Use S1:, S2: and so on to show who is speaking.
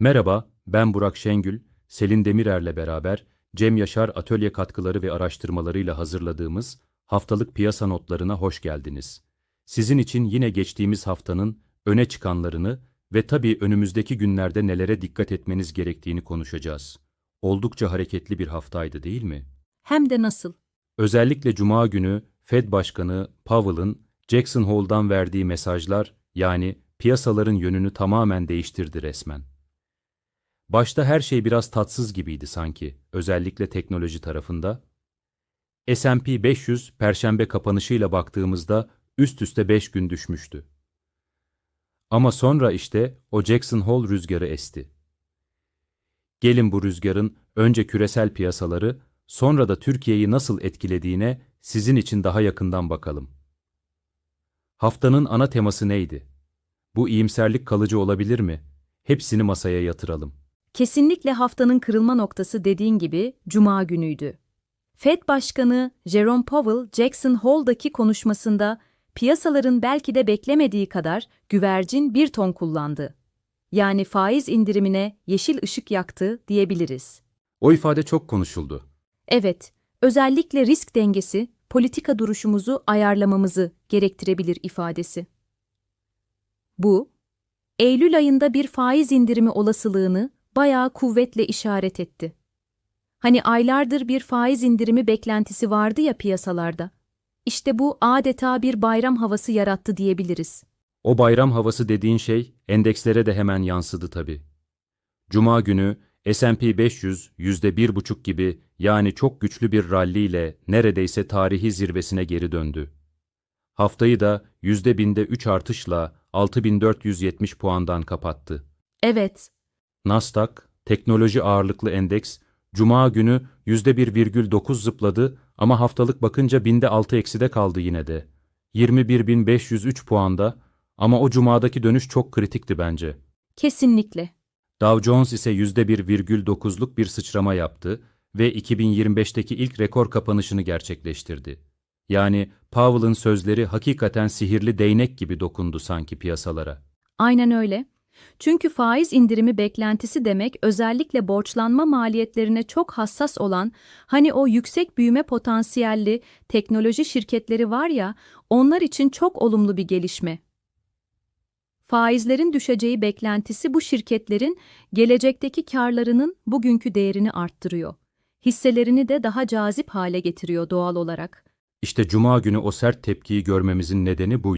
S1: Merhaba, ben Burak Şengül, Selin Demirer'le beraber Cem Yaşar atölye katkıları ve araştırmalarıyla hazırladığımız haftalık piyasa notlarına hoş geldiniz. Sizin için yine geçtiğimiz haftanın öne çıkanlarını ve tabii önümüzdeki günlerde nelere dikkat etmeniz gerektiğini konuşacağız. Oldukça hareketli bir haftaydı değil mi?
S2: Hem de nasıl?
S1: Özellikle Cuma günü Fed Başkanı Powell'ın Jackson Hole'dan verdiği mesajlar yani piyasaların yönünü tamamen değiştirdi resmen. Başta her şey biraz tatsız gibiydi sanki, özellikle teknoloji tarafında. S&P 500 perşembe kapanışıyla baktığımızda üst üste 5 gün düşmüştü. Ama sonra işte o Jackson Hole rüzgarı esti. Gelin bu rüzgarın önce küresel piyasaları, sonra da Türkiye'yi nasıl etkilediğine sizin için daha yakından bakalım. Haftanın ana teması neydi? Bu iyimserlik kalıcı olabilir mi? Hepsini masaya yatıralım.
S2: Kesinlikle haftanın kırılma noktası dediğin gibi Cuma günüydü. Fed Başkanı Jerome Powell, Jackson Hole'daki konuşmasında piyasaların belki de beklemediği kadar güvercin bir ton kullandı. Yani faiz indirimine yeşil ışık yaktı diyebiliriz.
S1: O ifade çok konuşuldu.
S2: Evet, özellikle risk dengesi, politika duruşumuzu ayarlamamızı gerektirebilir ifadesi. Bu, Eylül ayında bir faiz indirimi olasılığını bayağı kuvvetle işaret etti. Hani aylardır bir faiz indirimi beklentisi vardı ya piyasalarda. İşte bu adeta bir bayram havası yarattı diyebiliriz.
S1: O bayram havası dediğin şey endekslere de hemen yansıdı tabii. Cuma günü S&P 500 yüzde bir buçuk gibi yani çok güçlü bir rally ile neredeyse tarihi zirvesine geri döndü. Haftayı da yüzde binde 3 artışla 6470 puandan kapattı.
S2: Evet,
S1: Nasdaq, teknoloji ağırlıklı endeks, Cuma günü %1,9 zıpladı ama haftalık bakınca binde 6 ekside kaldı yine de. 21.503 puanda ama o cumadaki dönüş çok kritikti bence.
S2: kesinlikle.
S1: Dow Jones ise %1,9'luk bir sıçrama yaptı ve 2025'teki ilk rekor kapanışını gerçekleştirdi. Yani Powell'ın sözleri hakikaten sihirli değnek gibi dokundu sanki piyasalara.
S2: Aynen öyle. Çünkü faiz indirimi beklentisi demek özellikle borçlanma maliyetlerine çok hassas olan, hani o yüksek büyüme potansiyelli teknoloji şirketleri var ya, onlar için çok olumlu bir gelişme. Faizlerin düşeceği beklentisi bu şirketlerin gelecekteki karlarının bugünkü değerini arttırıyor. Hisselerini de daha cazip hale getiriyor doğal olarak.
S1: İşte Cuma günü o sert tepkiyi görmemizin nedeni bu.